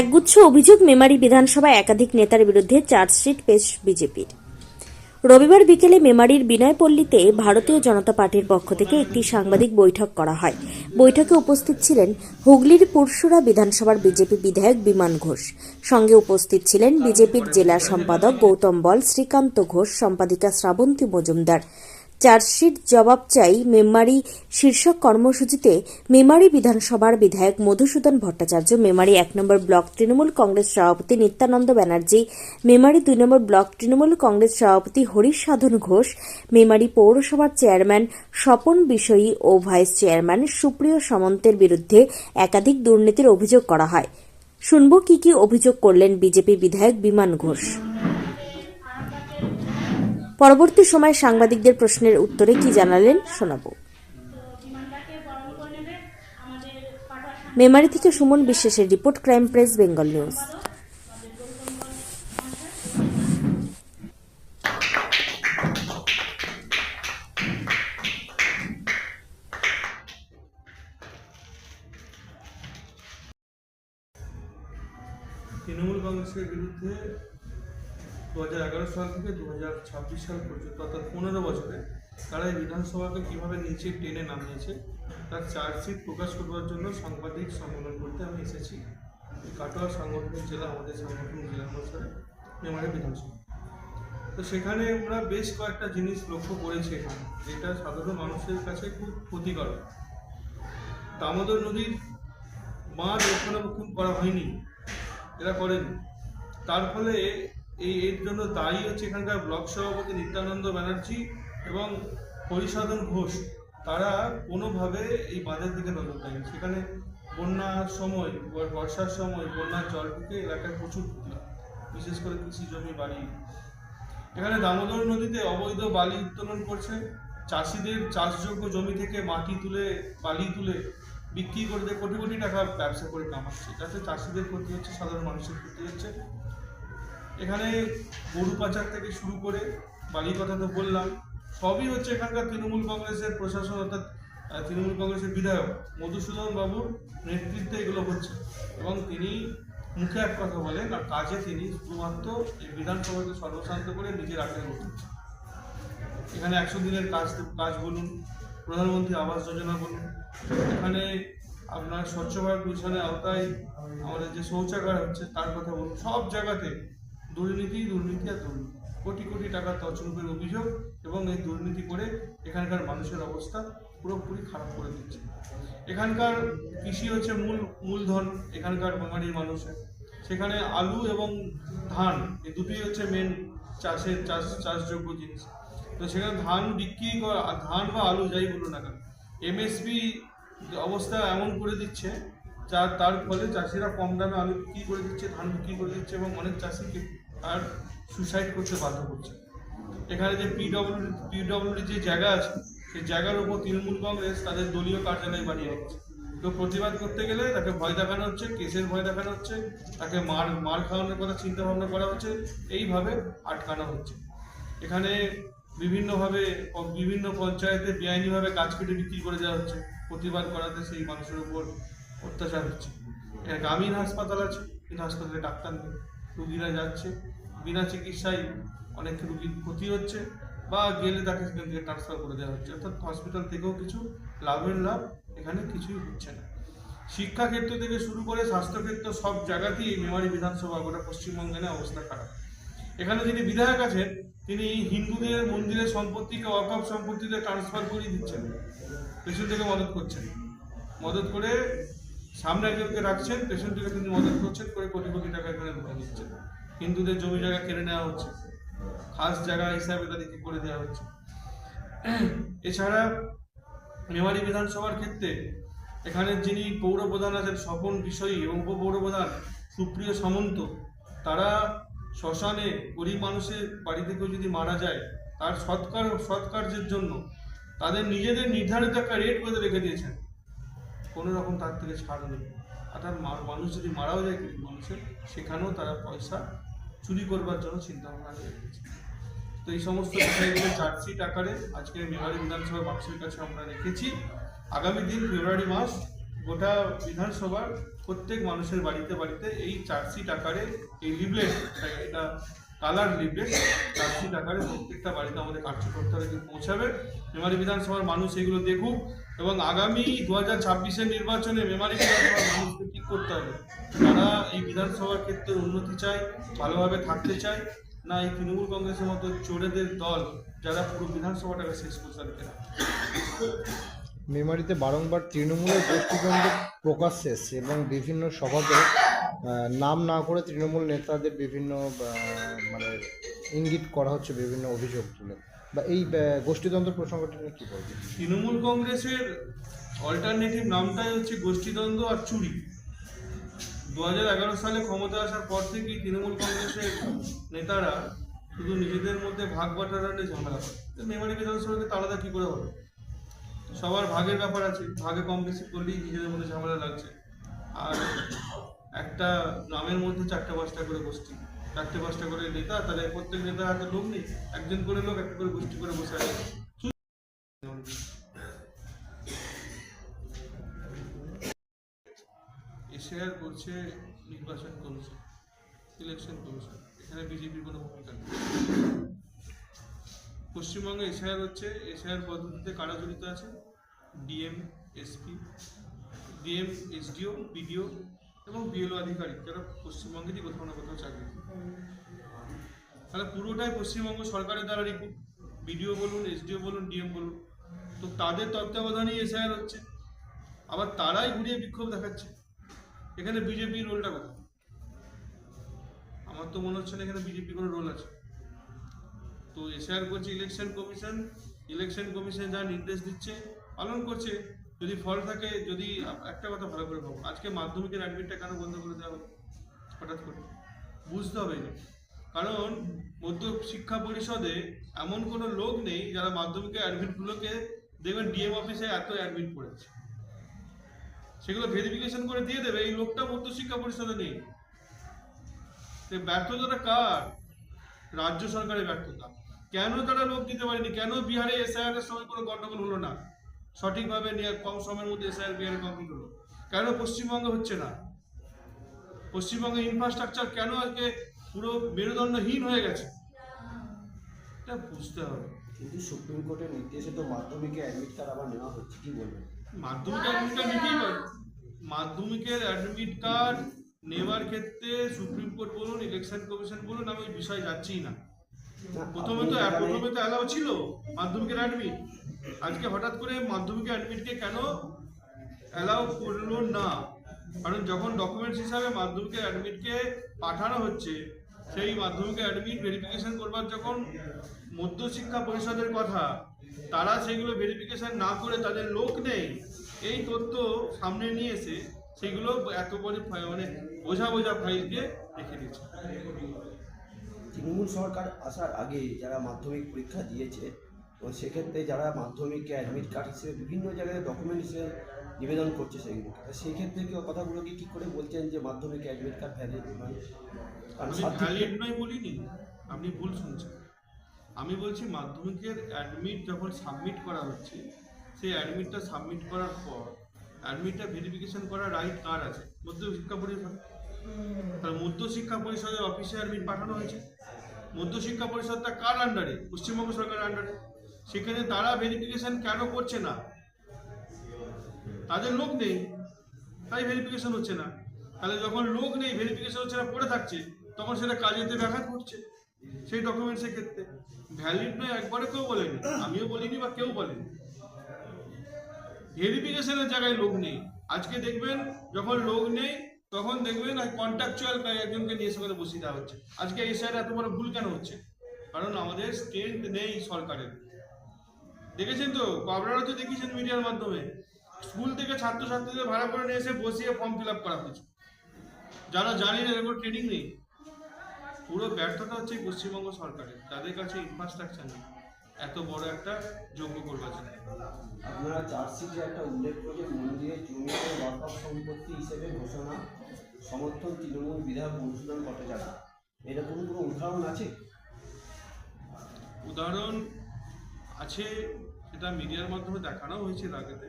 একগুচ্ছ অভিযোগ মেমারি বিধানসভায় একাধিক নেতার বিরুদ্ধে চার্জশিট পেশ বিজেপির। রবিবার বিকেলে মেমারির বিনয়পল্লীতে ভারতীয় জনতা পার্টির পক্ষ থেকে একটি সাংবাদিক বৈঠক করা হয়। বৈঠকে উপস্থিত ছিলেন হুগলির পুরসুরা বিধানসভার বিজেপি বিধায়ক বিমান ঘোষ। সঙ্গে উপস্থিত ছিলেন বিজেপির জেলা সম্পাদক গৌতম বল, শ্রীকান্ত ঘোষ, সম্পাদিকা শ্রাবন্তী মজুমদার। চার্জশিট জবাব চাই মেমারি শীর্ষক কর্মসূচিতে মেমারি বিধানসভার বিধায়ক মধুসূদন ভট্টাচার্য। মেমারি এক নম্বর ব্লক তৃণমূল কংগ্রেস সভাপতি নিত্যানন্দ ব্যানার্জি। মেমারি দুই নম্বর ব্লক তৃণমূল কংগ্রেস সভাপতি হরিশ সাধন ঘোষ। মেমারি পৌরসভার চেয়ারম্যান স্বপন বিষয়ী ও ভাইস চেয়ারম্যান সুপ্রিয় সামন্তের বিরুদ্ধে একাধিক দুর্নীতির অভিযোগ করা হয়। শুনব কি কি অভিযোগ করলেন বিজেপি বিধায়ক বিমান ঘোষ। পরবর্তী সময়ে সাংবাদিকদের প্রশ্নের উত্তরে কি জানালেন শোনাব। মেমারি থেকে সুমন বিশ্বাসের report crime press, Bengal news. Trinamool কংগ্রেসের বিরুদ্ধে দু হাজার এগারো সাল থেকে দু হাজার ছাব্বিশ সাল পর্যন্ত, অর্থাৎ পনেরো বছরে, তারা এই বিধানসভাকে কীভাবে নিচে টেনে নামিয়েছে, তার চার্জশিট প্রকাশ করবার জন্য সাংবাদিক সম্মেলন করতে আমি এসেছি। কাটোয়া সাংগঠনিক জেলা, আমাদের সাংগঠনিক জেলা অনুসারে মেমারি বিধানসভা। তো সেখানে আমরা বেশ কয়েকটা জিনিস লক্ষ্য করেছি এখানে, যেটা সাধারণ মানুষের কাছে খুব ক্ষতিকারক। দামোদর নদীর বাঁধ রক্ষণাবেক্ষণ করা হয়নি, এরা করেন। তার ফলে এই এর জন্য দায়ী হচ্ছে এখানকার ব্লক সভাপতি নিত্যানন্দ ব্যানার্জি এবং হরিসাধন ঘোষ। তারা কোনোভাবে এই বাঁধের দিকে নজর দেয়নি। সেখানে বন্যার সময়, বর্ষার সময় বন্যার জল ঢুকে এলাকায় প্রচুর ক্ষতি বিশেষ করে কৃষি জমি, বাড়ি। এখানে দামোদর নদীতে অবৈধ বালি উত্তোলন করছে। চাষিদের চাষযোগ্য জমি থেকে মাটি তুলে, বালি তুলে বিক্রি করে দিয়ে কোটি কোটি টাকা ব্যবসা করে কামাচ্ছে। যাতে চাষিদের ক্ষতি হচ্ছে, সাধারণ মানুষের ক্ষতি হচ্ছে। এখানে গরু পাচার থেকে শুরু করে বালির কথা তো বললাম, সবই হচ্ছে এখানকার তৃণমূল কংগ্রেসের প্রশাসন অর্থাৎ তৃণমূল কংগ্রেসের বিধায়ক মধুসূদন বাবুর নেতৃত্বে এগুলো হচ্ছে। এবং তিনি মুখে এক কথা বলেন, আর কাজে তিনি শুধুমাত্র এই বিধানসভাকে সর্বশান্ত করে নিজের আগে বলুন এখানে একশো দিনের কাজ কাজ বলুন, প্রধানমন্ত্রী আবাস যোজনা বলুন, এখানে আপনার স্বচ্ছ ভারত মিশনের আওতায় আমাদের যে শৌচাগার হচ্ছে, তার কথা বলুন, সব জায়গাতে দুর্নীতি দুর্নীতি আর দুর্নীতি। কোটি কোটি টাকা তছরূপের অভিযোগ এবং এই দুর্নীতি করে এখানকার মানুষের অবস্থা পুরোপুরি খারাপ করে দিচ্ছে। এখানকার কৃষি হচ্ছে মূল, মূলধন এখানকার বাঙালির মানুষের। সেখানে আলু এবং ধান, এই দুটোই হচ্ছে মেন চাষের, চাষ, চাষযোগ্য জিনিস। তো সেখানে ধান বিক্রি করা ধান বা আলু যাই বলুন না কেন এমএসপি অবস্থা এমন করে দিচ্ছে, যা, তার ফলে চাষিরা কম দামে আলু বিক্রি করে দিচ্ছে, ধান বিক্রি করে দিচ্ছে এবং অনেক চাষিকে আর সুসাইড করতে বাধ্য করছে। এখানে যে পিডব্লিউ পিডব্লিউডি যে জায়গা আছে, সেই জায়গার উপর তৃণমূল কংগ্রেস তাদের দলীয় কার্যালয় বানিয়ে রেখেছে। তো প্রতিবাদ করতে গেলে তাকে ভয় দেখানো হচ্ছে, কেসের ভয় দেখানো হচ্ছে, তাকে মার মার খাওয়ানোর কথা চিন্তা ভাবনা করা হচ্ছে, এইভাবে আটকানো হচ্ছে। এখানে বিভিন্নভাবে বিভিন্ন পঞ্চায়েতে বেআইনিভাবে গাছ কেটে বিক্রি করে দেওয়া হচ্ছে, প্রতিবাদ করাতে সেই মানুষের উপর অত্যাচার হচ্ছে। গ্রামীণ হাসপাতাল আছে, কিন্তু হাসপাতালে ডাক্তার নেই। রুগীরা যাচ্ছে। বিনা চিকিৎসায় অনেক রুগীর ক্ষতি হচ্ছে বা গেলে তাকে সেখান থেকে ট্রান্সফার করে দেওয়া হচ্ছে। অর্থাৎ হসপিটাল থেকেও কিছু লাভের লাভ এখানে কিছুই হচ্ছে না। শিক্ষাক্ষেত্র থেকে শুরু করে স্বাস্থ্যক্ষেত্র সব জায়গাতেই এই মেমারি বিধানসভা গোটা পশ্চিমবঙ্গে অবস্থা খারাপ। এখানে যিনি বিধায়ক আছেন, তিনি হিন্দুদের মন্দিরের সম্পত্তিকে অকাপ সম্পত্তিতে ট্রান্সফার করে দিচ্ছেন। পেছন থেকে মদত করছেন। মদত করে সামনে একজনকে রাখছেন, পেছন থেকে তিনি মদত করছেন, করে কোটি কোটি টাকা এখানে ঢুকে দিচ্ছেন হিন্দুদের জমি জায়গা কেড়ে নেওয়া হচ্ছে। খাস জায়গা হিসাবে তাদেরকে করে দেওয়া হচ্ছে? এছাড়া মেমারি বিধানসভার ক্ষেত্রে এখানে যিনি পৌরপ্রধান আছেন, স্বপন বিষয়ী এবং উপপৌর প্রধান সুপ্রিয় সামন্ত, তারা শ্মশানে গরিব মানুষের বাড়ি থেকেও যদি মারা যায়, তার সৎকার সৎকার্যের জন্য তাদের নিজেদের নির্ধারিত একটা রেট করে রেখে দিয়েছেন। কোনো রকম তার থেকে ছাড় নেই। অর্থাৎ মানুষ যদি মারাও যায় গরিব মানুষের, সেখানেও তারা পয়সা চুরি করবার জন্য চিন্তা ভাবনা করে রেখেছে তো এই সমস্ত বিষয়গুলো চার্জশিট আকারে আজকে মেমারি বিধানসভা বাক্সের কাছে আমরা রেখেছি। আগামী দিন ফেব্রুয়ারি মাস, গোটা বিধানসভার প্রত্যেক মানুষের বাড়িতে বাড়িতে এই চার্জশিট আকারে এই লিবলেট, এটা কালার লিবলেট চার্জশিট আকারে প্রত্যেকটা বাড়িতে আমাদের কার্যকর্তারা পৌঁছাবে। মেমারি বিধানসভার মানুষ এগুলো দেখুক এবং আগামী দু হাজার ছাব্বিশের নির্বাচনে মেমারি বিধানসভার মানুষকে ঠিক করতে হবে? তারা এই বিধানসভার ক্ষেত্রে উন্নতি চায়, ভালোভাবে থাকতে চায়। না এই তৃণমূল কংগ্রেসের মতো চোরেদের দল যারা পুরো বিধানসভাটাকে শেষ করতে মেমারিতে বারংবার তৃণমূলের গোষ্ঠীদ্বন্দ্ব প্রকাশ্যে এসছে এবং বিভিন্ন সভাতে নাম না করে তৃণমূল নেতাদের বিভিন্ন মানে ইঙ্গিত করা হচ্ছে বিভিন্ন অভিযোগ তুলে। বা এই গোষ্ঠীদ্বন্দ্ব প্রসঙ্গটি নিয়ে কী বলবেন? তৃণমূল কংগ্রেসের অল্টারনেটিভ নামটাই হচ্ছে গোষ্ঠীদ্বন্দ্ব আর চুরি। দু হাজার এগারো সালে ক্ষমতা আসার পর থেকেই তৃণমূল কংগ্রেসের নেতারা শুধু নিজেদের মধ্যে ভাগ বাটারা নিয়ে ঝামেলা করে। তো মেমারি বিধানসভাকে তো আলাদা কী করে হবে? সবার ভাগের ব্যাপার আছে, ভাগে কম বেশি করলেই নিজেদের মধ্যে ঝামেলা লাগছে। আর একটা গ্রামের মধ্যে চারটে পাঁচটা করে গোষ্ঠী। চারটে পাঁচটা করে নেতা তাদের প্রত্যেক নেতার হাতে লোক নেই। একজন করে লোক, একটা করে গোষ্ঠী করে বসে আছে। এশিয়ার করছে নির্বাচন কমিশন ইলেকশন কমিশন। এখানে বিজেপির কোনো ভূমিকা নেই। পশ্চিমবঙ্গে এশিয়ার হচ্ছে এশিয়ার পদ্ধতিতে কারা জড়িত আছে? DM, SP, DM, SDO, BDO এবং বিএলও আধিকারিক, যারা পশ্চিমবঙ্গেরই কোথাও না কোথাও চাকরি করে। তাহলে পুরোটাই পশ্চিমবঙ্গ সরকারের দ্বারা রিপুট বিডিও বলুন এসডিও বলুন ডিএম বলুন, তো তাদের তত্ত্বাবধানেই এসআইআর হচ্ছে। আবার তারাই ঘুরিয়ে বিক্ষোভ দেখাচ্ছে। এখানে বিজেপির রোলটা কোথায়? আমার তো মনে হচ্ছে না এখানে বিজেপি কোনো রোল আছে। তো এসআইআর করছে ইলেকশন কমিশন ইলেকশন কমিশন যা নির্দেশ দিচ্ছে, পালন করছে। যদি ফল থাকে, যদি একটা কথা ভালো করে ভাবো, আজকে মাধ্যমিকের অ্যাডমিটটা কেন বন্ধ করে দেওয়া হলো? হঠাৎ করে। বুঝতে হবে কারণ মধ্য শিক্ষা পরিষদে এমন কোনো লোক নেই যারা মাধ্যমিকের অ্যাডমিটগুলোকে দেখবেন ডিএম অফিসে এত অ্যাডমিট পড়েছে সেগুলো ভেরিফিকেশন করে দিয়ে দেবে, এই লোকটা মধ্য শিক্ষা পরিষদে নেই। ব্যর্থতাটা কার? রাজ্য সরকারের ব্যর্থতা। কেন তারা লোক দিতে পারেনি? কেন বিহারে এসআইআর এর সময় কোনো গন্ডগোল হলো না? সঠিকভাবে নিয়ে কম সময়ের মধ্যে এসআইআর বিহারে কমপ্লিট হলো। কেন পশ্চিমবঙ্গে হচ্ছে না? পশ্চিমবঙ্গের ইনফ্রাস্ট্রাকচার কেন আজকে পুরো মেরুদণ্ডহীন হয়ে গেছে? এটা বুঝতে হবে। কিন্তু সুপ্রিম কোর্টের নির্দেশে তো মাধ্যমিকে অ্যাডমিট কার্ড আবার নেওয়া হচ্ছে কি বলবেন? মাধ্যমিক অ্যাডমিট কার্ড নিতেই পারে। মাধ্যমিকের অ্যাডমিট কার্ড নেওয়ার ক্ষেত্রে সুপ্রিম কোর্ট বলুন ইলেকশন কমিশন বলুন আমি ওই বিষয়ে যাচ্ছিই না। না, প্রথমে তো প্রথমে তো অ্যালাউ ছিল মাধ্যমিকের অ্যাডমিট আজকে হঠাৎ করে মাধ্যমিকে অ্যাডমিটকে কেন অ্যালাউ করল না? কারণ যখন ডকুমেন্টস হিসাবে মাধ্যমিকের অ্যাডমিটকে পাঠানো হচ্ছে, সেই মাধ্যমিকের অ্যাডমিট ভেরিফিকেশন করবার যখন মধ্যশিক্ষা পরিষদের কথা, তারা সেগুলো ভেরিফিকেশন না করে তাদের লোক নেই, এই তথ্য সামনে নিয়ে এসে সেগুলো এত বড় মানে বোঝা বোঝা ফাইলকে রেখে দিচ্ছে তৃণমূল সরকার আসার আগে যারা মাধ্যমিক পরীক্ষা দিয়েছে এবং সেক্ষেত্রে যারা মাধ্যমিককে অ্যাডমিট কার্ড হিসেবে বিভিন্ন জায়গায় ডকুমেন্ট হিসেবে নিবেদন করছে সেগুলোকে। তা সেই ক্ষেত্রে কি কথাগুলো কি ঠিক করে বলছেন যে মাধ্যমিক অ্যাডমিট কার্ড ভ্যালিড নয়? ভ্যালিড নয় বলিনি আপনি ভুল শুনছেন। আমি বলছি মাধ্যমিকের অ্যাডমিট যখন সাবমিট করা হচ্ছে সেই অ্যাডমিটটা সাবমিট করার পর অ্যাডমিটটা ভেরিফিকেশন করার রাইট কার আছে? মধ্য শিক্ষা পরিষদ। তার মধ্য শিক্ষা পরিষদের অফিসে অ্যাডমিট পাঠানো হয়েছে। মধ্য শিক্ষা পরিষদটা কার আন্ডারে পশ্চিমবঙ্গ সরকারের আন্ডারে সেখানে তারা ভেরিফিকেশন কেন করছে না? তাদের লোক নেই, তাই ভেরিফিকেশন হচ্ছে না। তাহলে যখন লোক নেই ভেরিফিকেশন হচ্ছে না, পড়ে থাকছে, তখন সেটা কাজেতে ব্যাঘাত ঘটছে সেই ডকুমেন্টসের ক্ষেত্রে। ভ্যালিড নয়, একবারে কেউ বলেনি, আমিও বলিনি বা কেউ বলেনি। ভেরিফিকেশনের জায়গায় লোক নেই। আজকে দেখবেন, যখন লোক নেই, তখন দেখবেন কন্ট্রাকচুয়াল একজনকে নিয়ে সেখানে বসিয়ে দেওয়া হচ্ছে। আজকে এই স্যার এত বড় ভুল কেন হচ্ছে? কারণ আমাদের স্ট্রেংথ নেই সরকারের। দেখেছেন তো? আপনারা তো দেখেছেন মিডিয়ার মাধ্যমে। স্কুল থেকে ছাত্রছাত্রীদের ভাড়া করে নিয়ে এসে বসিয়ে ফর্ম ফিল আপ করা হয়েছে। যারা জানি না এরকম ট্রেনিং নেই। পুরো ব্যর্থতা হচ্ছে পশ্চিমবঙ্গ সরকারের। তাদের কাছে ইনফ্রাস্ট্রাকচার নেই। এত বড় একটা যোগ্য করবার জন্য আপনারা চার্জশিটে একটা উল্লেখ করে মন্দিরের জমিতে ওয়াকফ সম্পত্তি হিসেবে ঘোষণা সমর্থন তৃণমূল বিধায়ক মধুসূদন ভট্টাচার্য। এরকম কোনো উদাহরণ আছে? উদাহরণ আছে সেটা মিডিয়ার মাধ্যমে দেখানো হয়েছে এর আগেতে।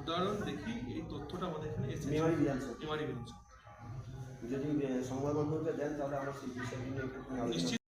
উদাহরণ দেখি এই তথ্যটা আমাদের এখানে এসেছে। মেমারি বিধানসভা মেমারি বিধানসভা যদি সংবাদ মাধ্যমকে দেন তাহলে আমরা সেই বিষয়গুলো নিশ্চিত